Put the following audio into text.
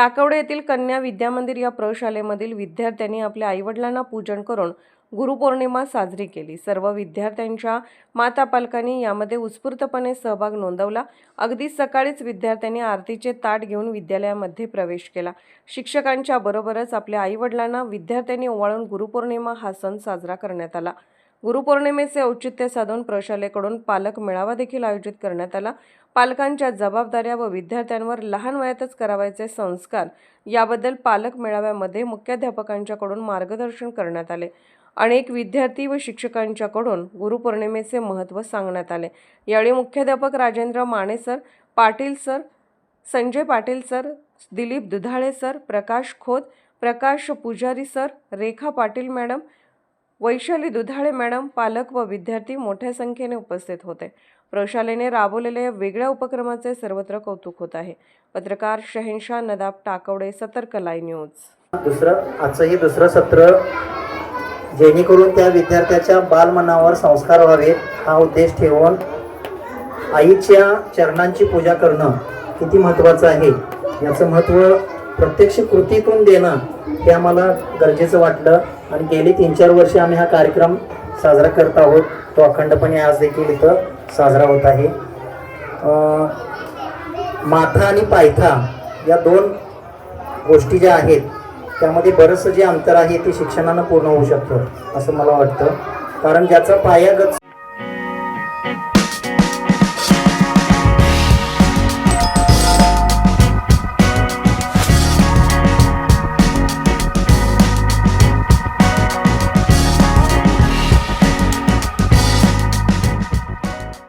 टाकवडे येथील कन्या विद्यामंदिर या प्रशालेमधील विद्यार्थ्यांनी आपल्या आईवडिलांना पूजन करून गुरुपौर्णिमा साजरी केली. सर्व विद्यार्थ्यांच्या माता पालकांनी यामध्ये उत्स्फूर्तपणे सहभाग नोंदवला. अगदी सकाळीच विद्यार्थ्यांनी आरतीचे ताट घेऊन विद्यालयामध्ये प्रवेश केला. शिक्षकांच्या बरोबरच आपल्या आईवडिलांना विद्यार्थ्यांनी ओवाळून गुरुपौर्णिमा हा सण साजरा करण्यात आला. गुरुपौर्णिमेचे औचित्य साधून प्रशालेकडून पालक मेळावा देखील आयोजित करण्यात आला. पालकांच्या जबाबदाऱ्या व विद्यार्थ्यांवर लहान वयातच करावायचे संस्कार याबद्दल पालक मेळाव्यामध्ये मुख्याध्यापकांच्याकडून मार्गदर्शन करण्यात आले. अनेक विद्यार्थी व शिक्षकांच्याकडून गुरुपौर्णिमेचे महत्त्व सांगण्यात आले. यावेळी मुख्याध्यापक Rajendra Mane sir Patil sir Sanjay Patil sir Dilip Dudhale sir Prakash Khot Prakash Pujari sir Rekha Patil madam Vaishali Dudhale madam पालक व विद्यार्थी मोठ्या संख्येने उपस्थित होते. प्रशालेने राबवलेल्या या वेगळ्या उपक्रमाचे सर्वत्र कौतुक होत आहे. पत्रकार शहेनशाह नदाब टाकवडे सतर्क न्यूज. दुसरं आजचं हे दुसरं सत्र जेणेकरून त्या विद्यार्थ्याच्या बालमनावर संस्कार व्हावेत हा उद्देश ठेवून आईच्या चरणांची पूजा करणं किती महत्त्वाचं आहे याचं महत्त्व प्रत्यक्ष कृतीतून देणं हे आम्हाला गरजेचं वाटलं. आणि गेली तीन चार वर्षे आम्ही हा कार्यक्रम साजरा करत आहोत. तो अखंडपणे आज देखील इथं साजरा होत आहे. माथा आणि पायथा या दोन गोष्टी ज्या आहेत त्यामध्ये बरंचसं जे अंतर आहे ते शिक्षणानं पूर्ण होऊ शकतं असं मला वाटतं. कारण ज्याचा पाया